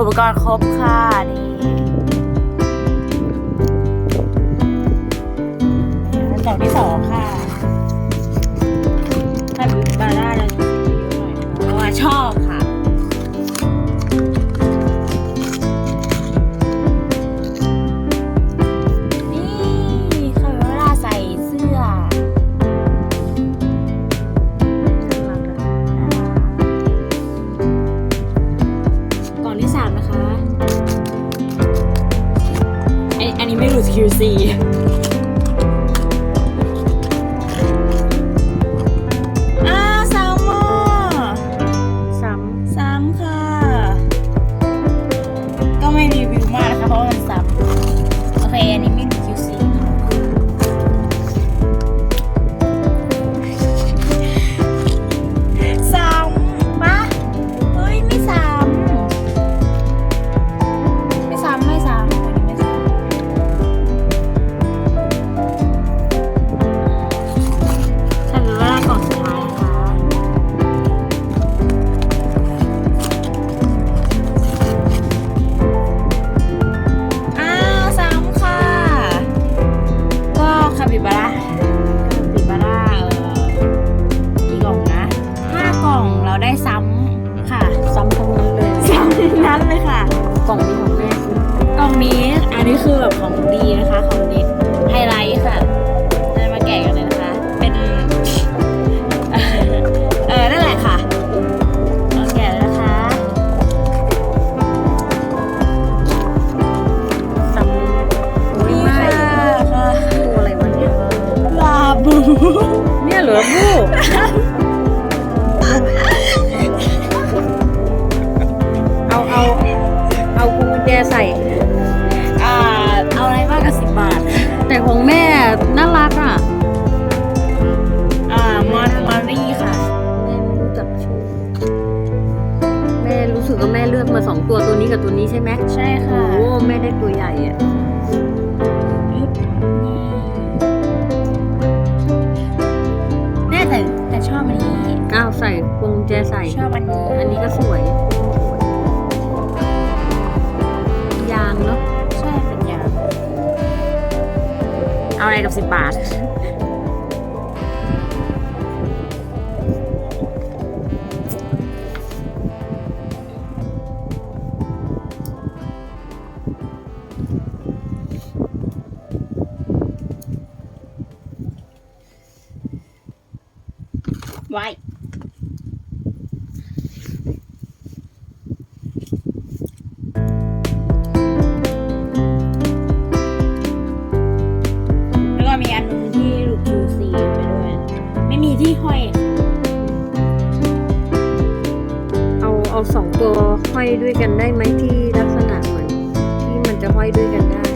อุปกรณ์ครบค่ะนี่กล่องที่สองค่ะถ้าบิวบาร่าเราจะซื้อเยหน่อยคะเพราะว่าชอบค่ะ รู้ เนี่ยเหลือบู้เอาเอาเอากุญแจใส่ อ่า เอาอะไรบ้างกับสิบบาท แต่ของแม่น่ารักอะ อ่ามอนมารี่ค่ะ แม่ไม่รู้จักชื่อแม่รู้สึกว่าแม่เลือกมาสองตัวตัวนี้กับตัวนี้ใช่ไหมใช่ค่ะ โอ้แม่ได้ตัวใหญ่อะ อ้าวใส่กุญแจใส่ ชอบอันนี้อันนี้ก็สวย ยางเนาะ ใช่เป็นยาง เอาอะไรกับสิบบาทไห้อยด้วยกันได้ไหมที่ลักษณะเหมือนที่มันจะห้อยด้วยกันได้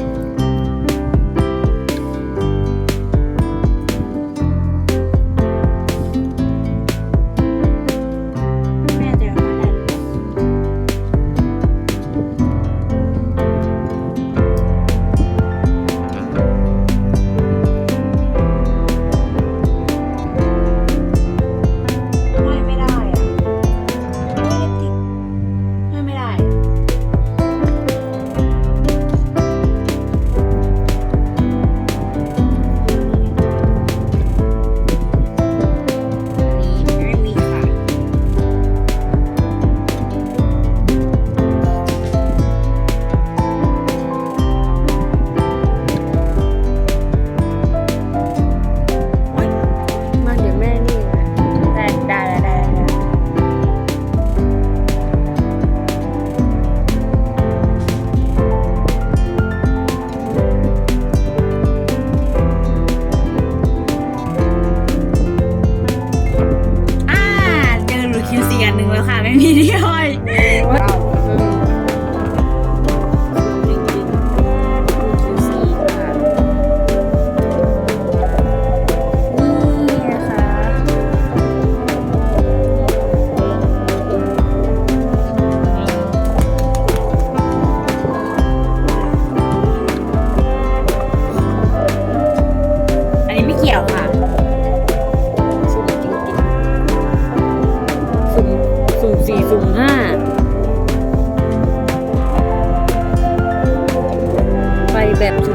แบบ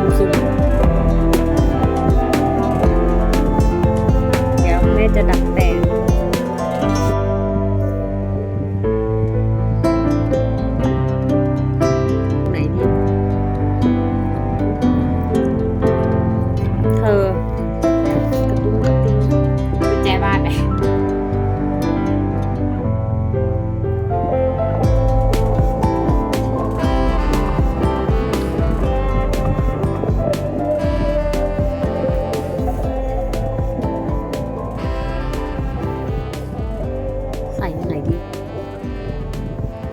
ใส่อันไหนดี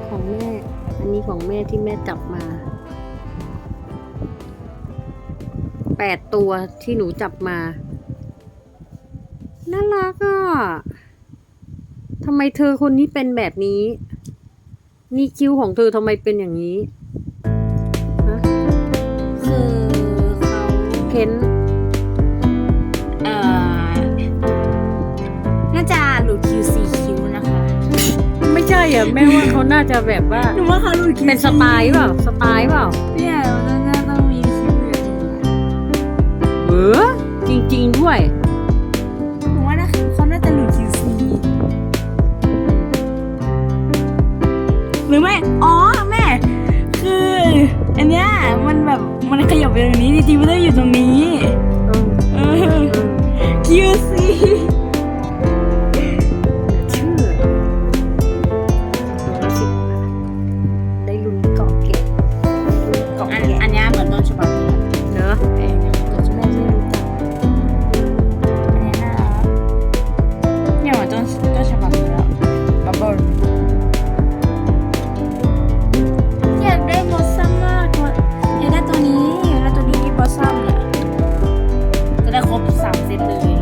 ของแม่ อันนี้ของแม่ที่แม่จับมาแปดตัวที่หนูจับมา น่ารักอะทำไมเธอคนนี้เป็นแบบนี้ นี่คิ้วของเธอทำไมเป็นอย่างนี้ฮะคือเขาเพ้นเอ่อน่าจะหลุดคิวซี อะแม่ว่าเขาน่าจะแบบว่า หนูว่าเขาหลุดคิวเป็นสไตล์เปล่าสไตล์เปล่าเนี่ยมันน่าต้องมีคิวอย่างนี้เออจริง ๆ ด้วย หนูว่านะเขาน่าจะหลุดคิวซีหรือไม่ อ๋อแม่ คืออันเนี้ยมันแบบมันขยับไปตรงนี้จริงๆมันต้องอยู่ตรงนี้เออเออ QC บสามเซตเลย